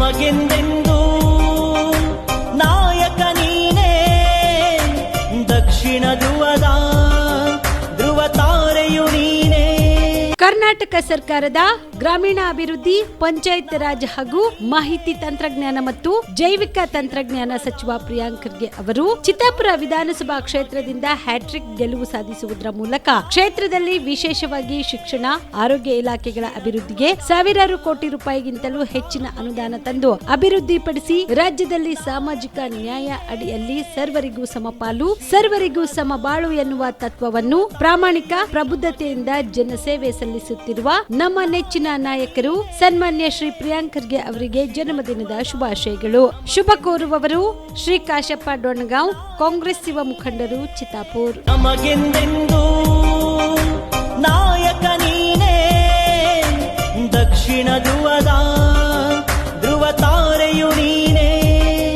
ನಮಗೆಂದೆಂದು? ನಾಯಕ ನೀನೇ ದಕ್ಷಿಣ ಕರ್ನಾಟಕ ಸರ್ಕಾರದ ಗ್ರಾಮೀಣಾಭಿವೃದ್ಧಿ, ಪಂಚಾಯತ್ ರಾಜ್ ಹಾಗೂ ಮಾಹಿತಿ ತಂತ್ರಜ್ಞಾನ ಮತ್ತು ಜೈವಿಕ ತಂತ್ರಜ್ಞಾನ ಸಚಿವ ಪ್ರಿಯಾಂಕ್ ಖರ್ಗೆ ಅವರು ಚಿತ್ತಾಪುರ ವಿಧಾನಸಭಾ ಕ್ಷೇತ್ರದಿಂದ ಹ್ಯಾಟ್ರಿಕ್ ಗೆಲುವು ಸಾಧಿಸುವುದರ ಮೂಲಕ ಕ್ಷೇತ್ರದಲ್ಲಿ ವಿಶೇಷವಾಗಿ ಶಿಕ್ಷಣ, ಆರೋಗ್ಯ ಇಲಾಖೆಗಳ ಅಭಿವೃದ್ಧಿಗೆ ಸಾವಿರಾರು ಕೋಟಿ ರೂಪಾಯಿಗಿಂತಲೂ ಹೆಚ್ಚಿನ ಅನುದಾನ ತಂದು ಅಭಿವೃದ್ಧಿಪಡಿಸಿ ರಾಜ್ಯದಲ್ಲಿ ಸಾಮಾಜಿಕ ನ್ಯಾಯ ಅಡಿಯಲ್ಲಿ ಸರ್ವರಿಗೂ ಸಮಪಾಲು, ಸರ್ವರಿಗೂ ಸಮಬಾಳು ಎನ್ನುವ ತತ್ವವನ್ನು ಪ್ರಾಮಾಣಿಕ, ಪ್ರಬುದ್ಧತೆಯಿಂದ ಜನಸೇವೆ ಸಲ್ಲಿಸುತ್ತಿರುವ ನಮ್ಮ ನೆಚ್ಚಿನ ನಾಯಕರು ಸನ್ಮಾನ್ಯ ಶ್ರೀ ಪ್ರಿಯಾಂಕರ್ಗೆ ಅವರಿಗೆ ಜನ್ಮದಿನದ ಶುಭಾಶಯಗಳು. ಶುಭ ಕೋರುವವರು ಶ್ರೀ ಕಾಶಪ್ಪ ಡೊಣಗಾಂವ್, ಕಾಂಗ್ರೆಸ್ ಯುವ ಮುಖಂಡರು ಚಿತಾಪುರ್ ನಾಯಕ ನೀನೇ, ದಕ್ಷಿಣ ಧ್ರುವದ